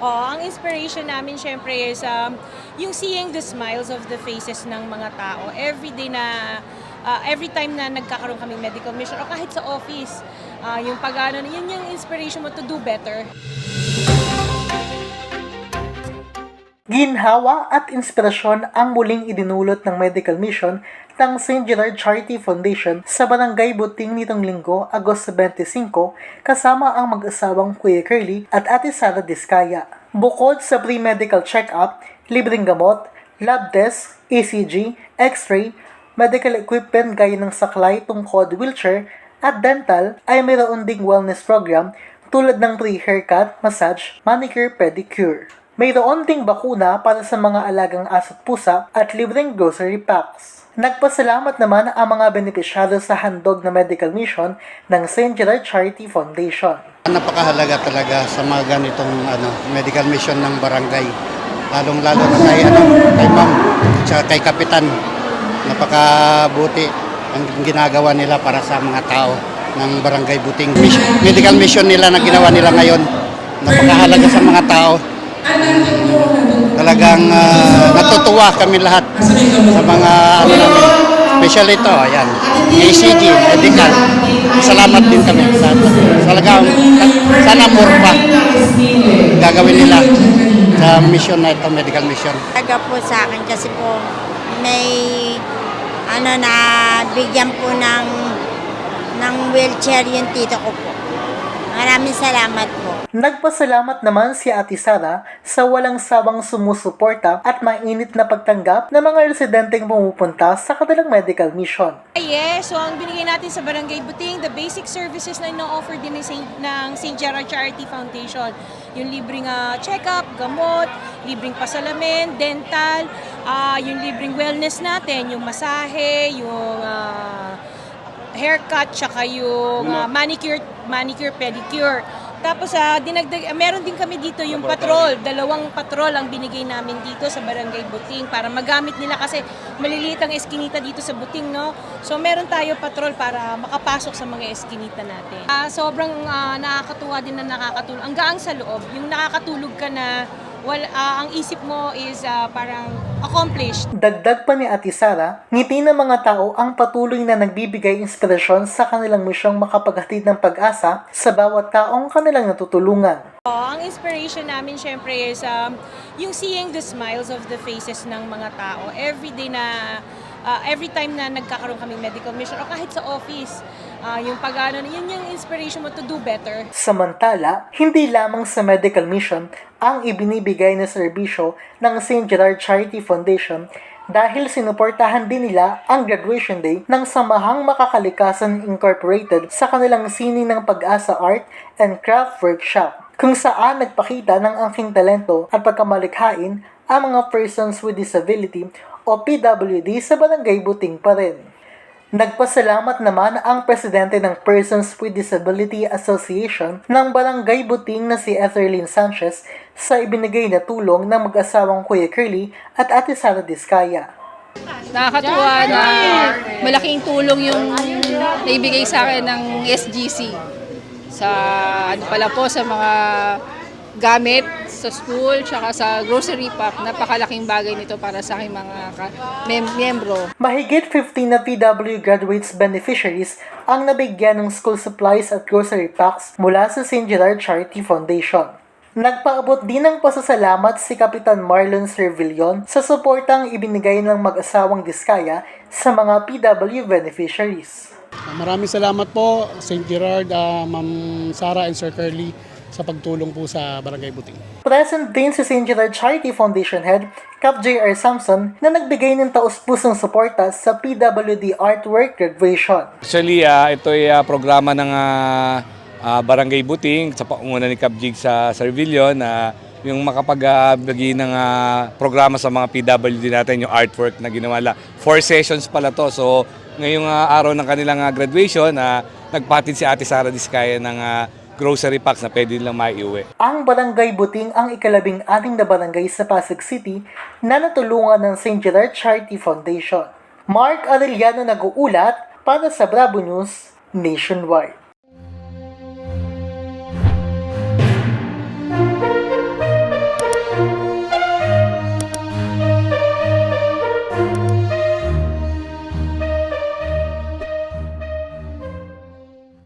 Oo, ang inspiration namin syempre is um, yung seeing the smiles of the faces ng mga tao every day na uh, every time na nagkakaroon kami medical mission o kahit sa office uh, yung pag ano, yun yung inspiration mo to do better. Ginhawa at inspirasyon ang muling idinulot ng medical mission ng St. Gerard Charity Foundation sa Barangay Buting nitong linggo, Agosto 25, kasama ang mag-asawang Kuya Curly at Ate Sara Diskaya. Bukod sa pre-medical check-up, libreng gamot, lab test, ECG, x-ray, medical equipment gaya ng saklay, tungkod, wheelchair, at dental ay mayroon ding wellness program tulad ng pre-haircut, massage, manicure, pedicure. Mayroon ding bakuna para sa mga alagang aso't pusa at libreng grocery packs. Nagpasalamat naman ang mga benepisyado sa handog na medical mission ng St. Gerard Charity Foundation. Napakahalaga talaga sa mga ganitong ano, medical mission ng barangay. Lalong-lalo na kay, ano, kay ma'am at kay kapitan. Napakabuti ang ginagawa nila para sa mga tao ng barangay Buting. Mission, medical mission nila na ginawa nila ngayon. Napakahalaga sa mga tao. Talagang ah, natutuwa kami lahat sa mga ano namin. Especially ito, ayan. ACG, medical. Salamat din kami. Sa, talagang, sana more gagawin nila sa mission na ito, medical mission. Talaga po sa akin kasi po may ano na bigyan po ng ng wheelchair yung tito ko po. Maraming salamat po. Nagpasalamat naman si Ate Sara sa walang sawang sumusuporta at mainit na pagtanggap ng mga residenteng pumupunta sa kanilang medical mission. Yes, so ang binigay natin sa Barangay Buting, the basic services na ino-offer din ng St. ng St. Gerard Charity Foundation. Yung libreng ah, check-up, gamot, libreng pasalamin, dental, ah, yung libreng wellness natin, yung masahe, yung ah, haircut, tsaka yung ah, manicure, manicure, pedicure. Tapos ah, dinagdag, ah, meron din kami dito yung patrol, dalawang patrol ang binigay namin dito sa Barangay Buting para magamit nila kasi maliliit ang eskinita dito sa Buting, no? So meron tayo patrol para makapasok sa mga eskinita natin. Ah, sobrang ah, nakakatuwa din na nakakatulog. Ang gaang sa loob, yung nakakatulog ka na wal, ah, ang isip mo is ah, parang accomplished. Dagdag pa ni Ate Sara, ngiti ng mga tao ang patuloy na nagbibigay inspirasyon sa kanilang misyong makapaghatid ng pag-asa sa bawat taong kanilang natutulungan. Oo, ang inspiration namin syempre is um, yung seeing the smiles of the faces ng mga tao every day na uh, every time na nagkakaroon kami medical mission o kahit sa office uh, yung pag ano, yun yung inspiration mo to do better. Samantala, hindi lamang sa medical mission ang ibinibigay na serbisyo ng St. Gerard Charity Foundation dahil sinuportahan din nila ang graduation day ng Samahang Makakalikasan Incorporated sa kanilang sining ng Pag-asa Art and Craft Workshop kung saan nagpakita ng angking talento at pagkamalikhain ang mga persons with disability o PWD sa Barangay Buting pa rin. Nagpasalamat naman ang presidente ng Persons with Disability Association ng Barangay Buting na si Etherlyn Sanchez sa ibinigay na tulong ng mag-asawang Kuya Curly at Ate Sara Diskaya. Nakakatuwa na malaking tulong yung naibigay sa akin ng SGC sa ano pala po sa mga gamit sa school tsaka sa grocery pack. Napakalaking bagay nito para sa aking mga mem- miyembro. Mahigit 15 na PW graduates beneficiaries ang nabigyan ng school supplies at grocery packs mula sa St. Gerard Charity Foundation. Nagpaabot din ng pasasalamat si Kapitan Marlon Servillon sa suportang ibinigay ng mag-asawang Diskaya sa mga PW beneficiaries. Maraming salamat po St. Gerard, ah, Ma'am Sara and Sir Curly sa pagtulong po sa Barangay Buting. Present din si St. Gerard Charity Foundation Head, Cap J.R. Samson, na nagbigay ng taus-pusong suporta sa PWD Artwork Graduation. Actually, ah, ito ay ah, programa ng ah, ah, Barangay Buting sa pangunguna ni Kapjig sa Servillon na yung makapagbagi ng ah, programa sa mga PWD natin, yung artwork na ginawa nila. Four sessions pala to. So, ngayong ah, araw ng kanilang ah, graduation, na nagpatid si Ate Sara Diskaya ng ah, grocery packs na pwede nilang maiuwi. Ang Barangay Buting ang ikalabing ating na barangay sa Pasig City na natulungan ng St. Gerard Charity Foundation. Mark Arellano nag-uulat para sa Bravo News Nationwide.